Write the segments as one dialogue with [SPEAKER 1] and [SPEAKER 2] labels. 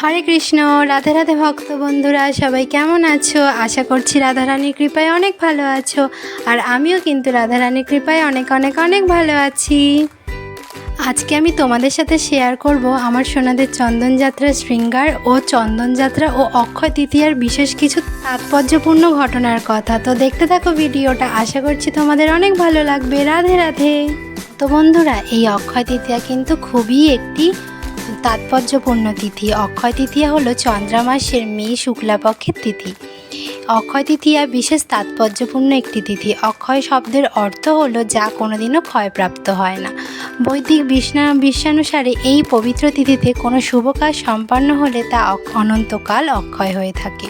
[SPEAKER 1] হরে কৃষ্ণ, রাধে রাধে ভক্ত বন্ধুরা, সবাই কেমন আছো? আশা করছি রাধারানীর কৃপায় অনেক ভালো আছো, আর আমিও কিন্তু রাধারানীর কৃপায় অনেক অনেক অনেক ভালো আছি। আজকে আমি তোমাদের সাথে শেয়ার করব আমার সোনাদের চন্দনযাত্রা শৃঙ্গার ও চন্দনযাত্রা ও অক্ষয় তৃতীয়ার বিশেষ কিছু তাৎপর্যপূর্ণ ঘটনার কথা। তো দেখতে থাকো ভিডিওটা, আশা করছি তোমাদের অনেক ভালো লাগবে। রাধে রাধে। তো বন্ধুরা, এই অক্ষয় তৃতীয়া কিন্তু খুবই একটি তাৎপর্যপূর্ণ তিথি। অক্ষয় তৃতীয়া হলো চন্দ্রা মাসের মে শুক্লাপক্ষের তিথি। অক্ষয় তৃতীয়া বিশেষ তাৎপর্যপূর্ণ একটি তিথি। অক্ষয় শব্দের অর্থ হলো যা কোনোদিনও ক্ষয়প্রাপ্ত হয় না। বৈদিক বিশ্না বিশ্বানুসারে এই পবিত্র তিথিতে কোনো শুভ কাজ সম্পন্ন হলে তা অনন্তকাল অক্ষয় হয়ে থাকে।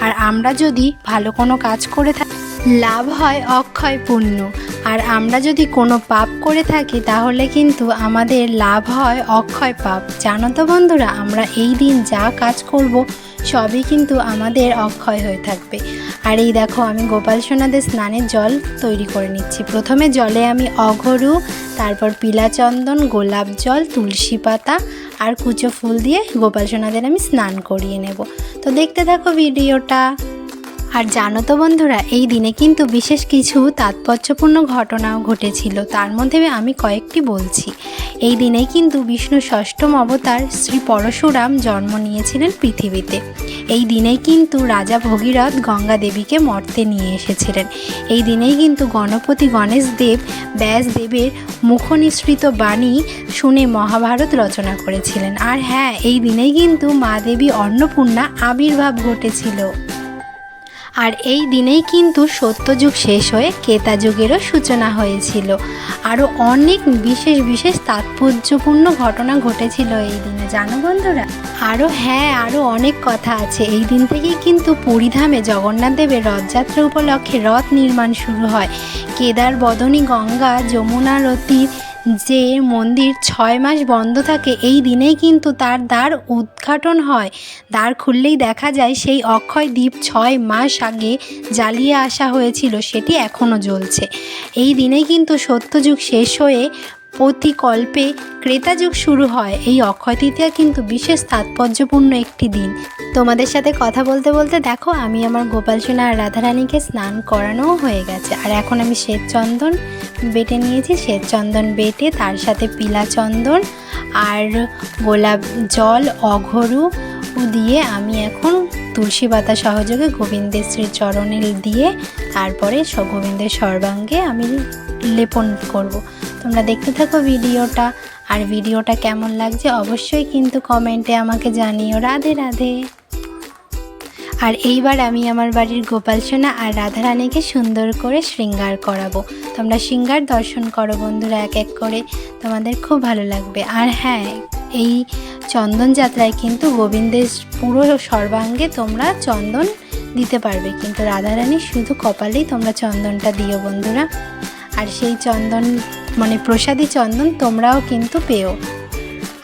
[SPEAKER 1] আর আমরা যদি ভালো কোনো কাজ করে থাকি লাভ হয় অক্ষয় পুণ্য আর আমরা যদি কোনো পাপ করে থাকি, তাহলে কিন্তু আমাদের লাভ হয় অক্ষয় পাপ। জানো তো বন্ধুরা, আমরা এই দিন যা কাজ করব, সবই কিন্তু আমাদের অক্ষয় হয়ে থাকবে। আর এই দেখো, আমি গোপাল সোনাদের স্নানের জল তৈরি করে নিচ্ছি। প্রথমে জলে আমি অঘরু, তারপর পিলা চন্দন গোলাপ জল, তুলসী পাতা আর কুচো ফুল দিয়ে গোপাল সোনাদের আমি স্নান করিয়ে নেব। তো দেখতে থাকো ভিডিওটা। আর জানো তো বন্ধুরা, এই দিনে কিন্তু বিশেষ কিছু তাৎপর্যপূর্ণ ঘটনাও ঘটেছিল। তার মধ্যে আমি কয়েকটি বলছি। এই দিনে কিন্তু বিষ্ণু ষষ্ঠম অবতার শ্রী পরশুরাম জন্ম নিয়েছিলেন পৃথিবীতে। এই দিনেই কিন্তু রাজা ভগীরথ গঙ্গা দেবীকে মর্তে নিয়ে এসেছিলেন। এই দিনেই কিন্তু গণপতি গণেশ দেব ব্যাস দেবের মুখনিসৃত বাণী শুনে মহাভারত রচনা করেছিলেন। আর হ্যাঁ এই দিনেই কিন্তু মা দেবী অন্নপূর্ণা আবির্ভাব ঘটেছিল। আর এই দিনেই কিন্তু সত্যযুগ শেষ হয়ে কেতা যুগেরও সূচনা হয়েছিল। আরও অনেক বিশেষ বিশেষ তাৎপর্যপূর্ণ ঘটনা ঘটেছিল এই দিনে, জানো বন্ধুরা? আরও হ্যাঁ আরও অনেক কথা আছে। এই দিন থেকেই কিন্তু পুরীধামে জগন্নাথ দেবের রথযাত্রা উপলক্ষে রথ নির্মাণ শুরু হয়। কেদার বদনী গঙ্গা যমুনারতির যে মন্দির ছয় মাস বন্ধ থাকে, এই দিনেই কিন্তু তার দ্বার উদ্ঘাটন হয়। দ্বার খুললেই দেখা যায় সেই অক্ষয় দ্বীপ ছয় মাস আগে জ্বালিয়ে আসা হয়েছিল, সেটি এখনও জ্বলছে। এই দিনেই কিন্তু সত্যযুগ শেষ হয়ে প্রতিকল্পে ক্রেতাযুগ শুরু হয়। এই অক্ষয় তৃতীয়া কিন্তু বিশেষ তাৎপর্যপূর্ণ একটি দিন। তোমাদের সাথে কথা বলতে বলতে দেখো, আমি আমার গোপাল সোনা আর রাধারানীকে স্নান করানোও হয়ে গেছে। আর এখন আমি শ্বেত চন্দন বেটে নিয়েছি। শ্বেত চন্দন বেটে তার সাথে পিলা চন্দন আর গোলাপ জল, অঘরু দিয়ে আমি এখন তুলসী পাতা সহযোগে গোবিন্দের শ্রী চরণে দিয়ে তারপরে গোবিন্দের সর্বাঙ্গে আমি লেপন করব। তোমরা দেখতে থাকো ভিডিওটা। আর ভিডিওটা কেমন লাগছে অবশ্যই কিন্তু কমেন্টে আমাকে জানিও। রাধে রাধে। আর এইবার আমি আমার বাড়ির গোপাল সোনা আর রাধারানীকে সুন্দর করে শৃঙ্গার করাবো। তোমরা শৃঙ্গার দর্শন করো বন্ধুরা এক এক করে। তোমাদের খুব ভালো লাগবে। আর হ্যাঁ এই চন্দন যাত্রায় কিন্তু গোবিন্দের পুরো সর্বাঙ্গে তোমরা চন্দন দিতে পারবে। কিন্তু রাধারানী শুধু কপালেই তোমরা চন্দনটা দিও বন্ধুরা। আর সেই চন্দন মানে প্রসাদী চন্দন তোমরাও কিন্তু পেও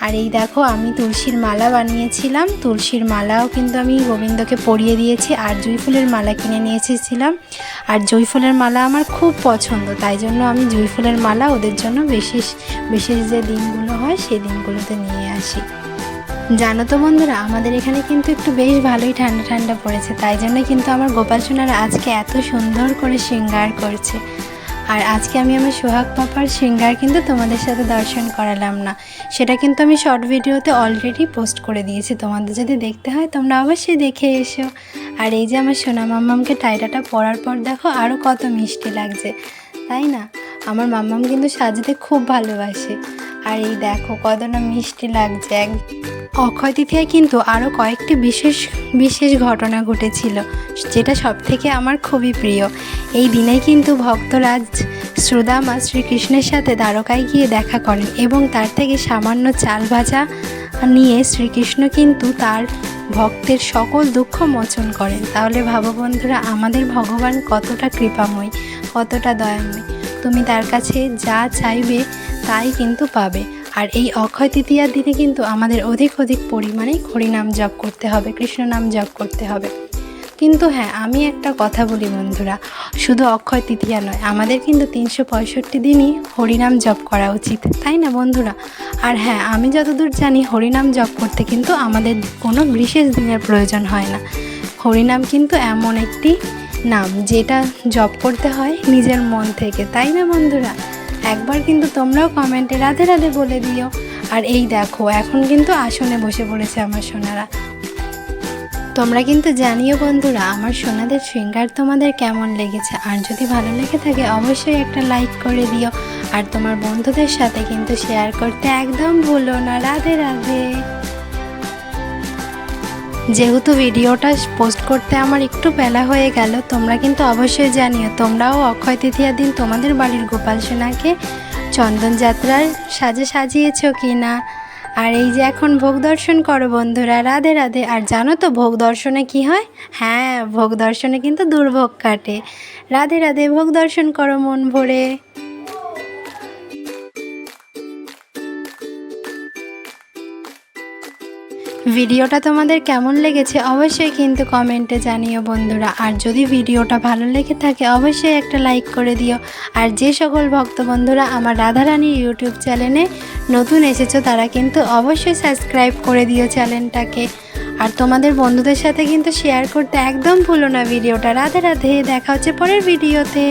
[SPEAKER 1] আর এই দেখো, আমি তুলসীর মালা বানিয়েছিলাম। তুলসীর মালাও কিন্তু আমি গোবিন্দকে পরিয়ে দিয়েছি আর জুঁই ফুলের মালা কিনে নিয়ে এসেছিলাম। আর জুঁই ফুলের মালা আমার খুব পছন্দ, তাই জন্য আমি জুঁই ফুলের মালা ওদের জন্য বিশেষ বিশেষ যে দিনগুলো হয় সেই দিনগুলোতে নিয়ে আসি। জানো তো বন্ধুরা, আমাদের এখানে কিন্তু একটু বেশ ভালোই ঠান্ডা ঠান্ডা পড়েছে, তাই জন্য কিন্তু আমার গোপাল সোনারা আজকে এত সুন্দর করে শৃঙ্গার করছে। আর আজকে আমি আমার সোহাগ পাপার সিঙ্গার কিন্তু তোমাদের সাথে দর্শন করালাম না। সেটা কিন্তু আমি শর্ট ভিডিওতে অলরেডি পোস্ট করে দিয়েছি। তোমাদের যদি দেখতে হয়, তোমরা অবশ্যই দেখে এসো। আর এই যে আমার সোনা মাম্মামকে টাইটাটা পরার পর দেখো আরও কত মিষ্টি লাগছে। তাই না? আমার মাম্মাম কিন্তু সাজতে খুব ভালোবাসে। আর এই দেখো কতটা মিষ্টি লাগছে এক। অক্ষয় তৃতীয়ায় কিন্তু আরও কয়েকটি বিশেষ বিশেষ ঘটনা ঘটেছিল, যেটা সব থেকে আমার খুবই প্রিয়। এই দিনেই কিন্তু ভক্তরাজ শ্রুদামা শ্রীকৃষ্ণের সাথে দ্বারকায় গিয়ে দেখা করেন এবং তার থেকে সামান্য চাল ভাজা নিয়ে শ্রীকৃষ্ণ কিন্তু তার ভক্তের সকল দুঃখ মোচন করেন। তাহলে ভাবো বন্ধুরা, আমাদের ভগবান কতটা কৃপাময়, কতটা দয়াময়। তুমি তার কাছে যা চাইবে তাই কিন্তু পাবে। আর এই অক্ষয় তৃতীয়ার দিনে কিন্তু আমাদের অধিক অধিক পরিমাণে হরিনাম জপ করতে হবে কৃষ্ণ নাম জপ করতে হবে। কিন্তু হ্যাঁ আমি একটা কথা বলি বন্ধুরা। শুধু অক্ষয় তৃতীয়া নয়, আমাদের কিন্তু তিনশো পঁয়ষট্টি দিনই হরিনাম জপ করা উচিত, তাই না বন্ধুরা? আর হ্যাঁ আমি যতদূর জানি হরিনাম জপ করতে কিন্তু আমাদের কোনো বিশেষ দিনের প্রয়োজন হয় না। হরিনাম কিন্তু এমন একটি নাম যেটা জপ করতে হয় নিজের মন থেকে, তাই না বন্ধুরা? একবার কিন্তু তোমরাও কমেন্টে রাধে রাধে বলে দিও। আর এই দেখো, এখন কিন্তু আসনে বসে পড়েছে আমার সোনারা। তোমরা কিন্তু জানিও বন্ধুরা, আমার সোনাদের ফিঙ্গার তোমাদের কেমন লেগেছে? আর যদি ভালো লেগে থাকে, অবশ্যই একটা লাইক করে দিও। আর তোমার বন্ধুদের সাথে কিন্তু শেয়ার করতে একদম ভুলো না। রাধে রাধে। যেহেতু ভিডিওটা পোস্ট করতে আমার একটু বেলা হয়ে গেল, তোমরা কিন্তু অবশ্যই জানিও, তোমরাও অক্ষয় তৃতীয়ার দিন তোমাদের বাড়ির গোপাল সোনাকে চন্দন যাত্রার সাজে সাজিয়েছো কি না আর এই যে এখন ভোগ দর্শন করো বন্ধুরা, রাধে রাধে। আর জানো তো ভোগ দর্শনে কি হয়? হ্যাঁ ভোগ দর্শনে কিন্তু দুর্ভোগ কাটে। রাধে রাধে ভোগ দর্শন করো মন ভরে। ভিডিওটা তোমাদের কেমন লেগেছে অবশ্যই কিন্তু কমেন্টে জানিও বন্ধুরা। আর যদি ভিডিওটা ভালো লেগে থাকে, অবশ্যই একটা লাইক করে দিও। আর যে সকল ভক্ত বন্ধুরা আমার রাধারানী ইউটিউব চ্যানেলে নতুন এসেছ, তারা কিন্তু অবশ্যই সাবস্ক্রাইব করে দিও চ্যানেলটাকে আর তোমাদের বন্ধুদের সাথে কিন্তু শেয়ার করতে একদম ভুলো না ভিডিওটা। রাধে রাধে, দেখা হচ্ছে পরের ভিডিওতে।